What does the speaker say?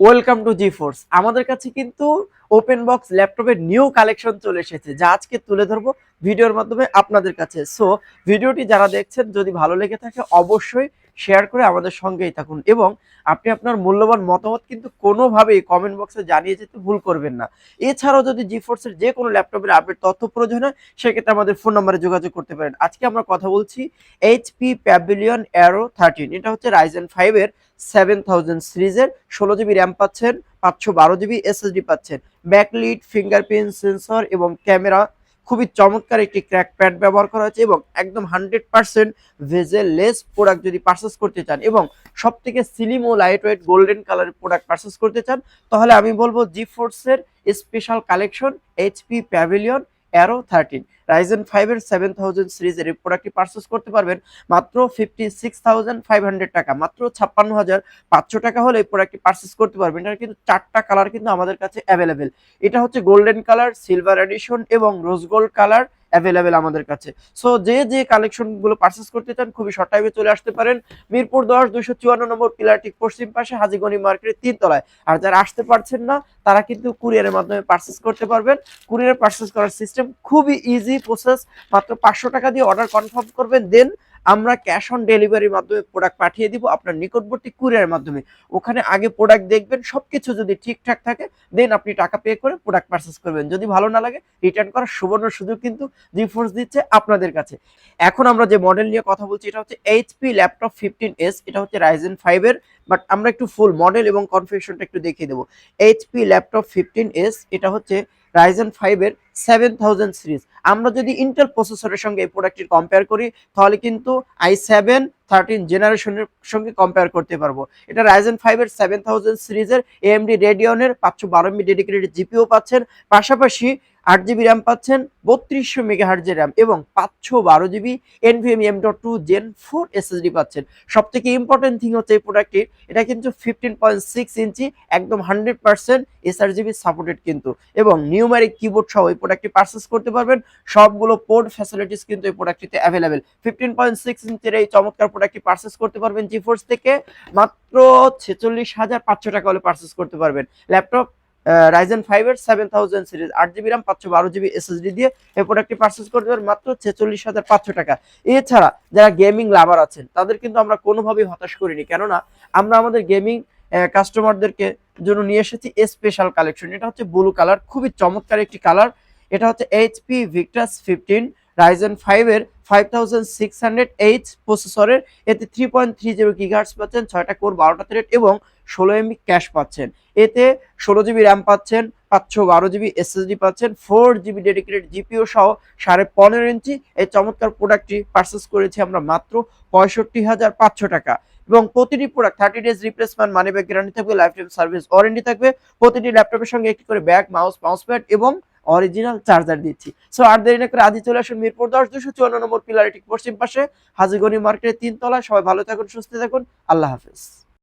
Welcome to G force আমাদের কাছে কিন্তু ওপেন বক্স ল্যাপটপের নিউ কালেকশন চলে এসেছে, যা আজকে তুলে ধরবো ভিডিওর মাধ্যমে আপনাদের কাছে। সো ভিডিওটি যারা দেখছেন, যদি ভালো লেগে থাকে, অবশ্যই শেয়ার করে আমাদের সঙ্গেই থাকুন। এবং আপনি আপনার মূল্যবান মতামত কিন্তু কোনোভাবেই কমেন্ট বক্সে জানিয়ে যেতে ভুল করবেন না। এছাড়াও যদি জি ফোর্সের যে কোনো ল্যাপটপের আপডেট তথ্য প্রয়োজন হয়, সেক্ষেত্রে আমাদের ফোন নাম্বারে যোগাযোগ করতে পারেন। আজকে আমরা কথা বলছি এইচপি প্যাভিলিয়ন অ্যারো থার্টিন এটা হচ্ছে রাইজেন ফাইভের সেভেন থাউজেন্ড সিরিজের ষোলো জিবি র্যাম পাচ্ছেন, পাঁচশো বারো জিবি এসএসডি পাচ্ছেন। ব্যাকলিট ফিঙ্গারপ্রিন্ট সেন্সর এবং ক্যামেরা খুবই চমৎকার একটি ক্র্যাক প্যাড ব্যবহার করা হয়েছে এবং একদম হান্ড্রেড পার্সেন্ট লেস প্রোডাক্ট যদি পার্সেস করতে চান এবং সব থেকে সিলিম ও লাইট ওয়েট গোল্ডেন কালারের প্রোডাক্ট পারচেস করতে চান, তাহলে আমি বলব জি ফোর্সের special collection HP Pavilion Aero thirteen Ryzen ফাইভের সেভেন থাউজেন্ড সিরিজের এই প্রোডাক্টটি পারচেস করতে পারবেন মাত্র fifty six thousand five hundred টাকা, মাত্র ছাপ্পান্ন হাজার পাঁচশো টাকা হলে এই প্রোডাক্টটি পারচেস করতে পারবেন। এটার কিন্তু চারটা কালার কিন্তু আমাদের কাছে অ্যাভেলেবেল এটা হচ্ছে গোল্ডেন কালার সিলভার এডিশন এবং রোজ গোল্ড কালার অ্যাভেলেবেল আমাদের কাছে। সো যে যে কালেকশনগুলো পারচেস করতে চান, খুবই শর্ট টাইমে চলে আসতে পারেন। মিরপুর দশ, দুইশো চুয়ান্ন নম্বর পিলার ঠিক পশ্চিম পাশে হাজিগনি মার্কেটের তিনতলায় আর যারা আসতে পারছেন না, তারা কিন্তু কুরিয়ারের মাধ্যমে পারচেস করতে পারবেন। কুরিয়ারে পারচেস করার সিস্টেম খুবই ইজি প্রসেস মাত্র পাঁচশো টাকা দিয়ে অর্ডার কনফার্ম করবেন দেন আমরা ক্যাশ অন ডেলিভারির মাধ্যমে প্রোডাক্ট পাঠিয়ে দিব, আপনার নিকটবর্তী কুরিয়ারের মাধ্যমে। ওখানে আগে প্রোডাক্ট দেখবেন, সবকিছু যদি ঠিকঠাক থাকে দেন আপনি টাকা পে করে প্রোডাক্ট পারচেস করবেন। যদি ভালো না লাগে রিটার্ন করার সুবর্ণ সুযোগ কিন্তু জিফোর্স দিচ্ছে আপনাদের কাছে। এখন আমরা যে মডেল নিয়ে কথা বলছি, এটা হচ্ছে এইচপি ল্যাপটপ ফিফটিন এস এটা হচ্ছে রাইজেন ফাইভের বাট আমরা একটু ফুল মডেল এবং কনফিউশনটা একটু দেখিয়ে দেবো। এইচপি ল্যাপটপ ফিফটিন এস এটা হচ্ছে রাইজেন ফাইভের সেভেন থাউজেন্ড সিরিজ আমরা যদি ইন্টেল প্রসেসরের সঙ্গে এই প্রোডাক্টটি কম্পেয়ার করি, তাহলে কিন্তু আই সেভেন থার্টিন জেনারেশনের সঙ্গে কম্পেয়ার করতে পারব। এটা রাইজেন ফাইভের সেভেন থাউজেন্ড সিরিজের এএমডি রেডিয়নের পাঁচশো বারো মি ডেডিকেটেড জিপিও পাচ্ছেন। পাশাপাশি আট জিবি র্যাম পাচ্ছেন, বত্রিশশো মেগা হার্জের র্যাম এবং পাঁচশো বারো GB NVMe M dot two gen four SSD পাচ্ছেন। সব থেকে ইম্পর্টেন্ট থিং হচ্ছে এই প্রোডাক্টটির এটা কিন্তু ফিফটিন পয়েন্ট সিক্স ইঞ্চি একদম hundred percent sRGB supported কিন্তু এবং নিউমারিক কিবোর্ড সহ এই প্রোডাক্টটি পারচেস করতে পারবেন। সবগুলো পোর্ট ফ্যাসিলিটিস কিন্তু এই প্রোডাক্টটিতে অ্যাভেলেবেল ফিফটিন পয়েন্ট সিক্স ইঞ্চের এই চমৎকার প্রোডাক্টটি পারচেস করতে পারবেন জিফোর্স থেকে। মাত্র ছেচল্লিশ হাজার পাঁচশো টাকা হলে পারচেস করতে পারবেন। ল্যাপটপ রাইজেন ফাইভের সেভেন থাউজেন্ড সিরিজ আট জিবি র্যাম পাঁচশো বারো জিবি এসএসডি দিয়ে এই প্রোডাক্টটি পারচেস করতে পারবেন মাত্র ছেচল্লিশ হাজার পাঁচশো টাকা। এছাড়া যারা গেমিং লাভার আছেন, তাদের কিন্তু আমরা কোনোভাবেই হতাশ করিনি। কেননা, আমরা আমাদের গেমিং কাস্টমারদেরকে জন্য নিয়ে এসেছি স্পেশাল কালেকশন এটা হচ্ছে ব্লু কালার খুবই চমৎকার একটি কালার এটা হচ্ছে এইচপি ভিক্টাস ফিফটিন রাইজেন ফাইভের five thousand six hundred H প্রসেসরের এতে থ্রি পয়েন্ট থ্রি জিরো গিগার্স পাচ্ছেন, ছয়টা কোর বারোটা থ্রেড এবং ষোলো এমবি ক্যাশ পাচ্ছেন। এতে ষোলো জিবি র্যাম পাচ্ছেন, পাঁচশো বারো জিবি এসএসডি পাচ্ছেন ফোর জিবি ডেডিকেটেড জিপিও সহ সাড়ে পনেরো ইঞ্চি। এই চমৎকার প্রোডাক্টটি পারচেস করেছি আমরা মাত্র পঁয়ষট্টি হাজার পাঁচশো টাকা। এবং প্রতিটি product thirty days replacement money back guarantee থাকবে লাইফ টাইম সার্ভিস ওয়ারেন্টি থাকবে। প্রতিটি ল্যাপটপের সঙ্গে একটি করে ব্যাগ মাউস মাউস প্যাড এবং অরিজিনাল চার্জার দিচ্ছি। সো আর দেরি না করে আদি চলে আসুন মিরপুর দশ দুশো চুয়ান্ন নম্বর পিলার ঠিক পশ্চিম পাশে। হাজিগনি মার্কেটের তিন তলায় সবাই ভালো থাকুন, সুস্থ থাকুন। আল্লাহ হাফেজ।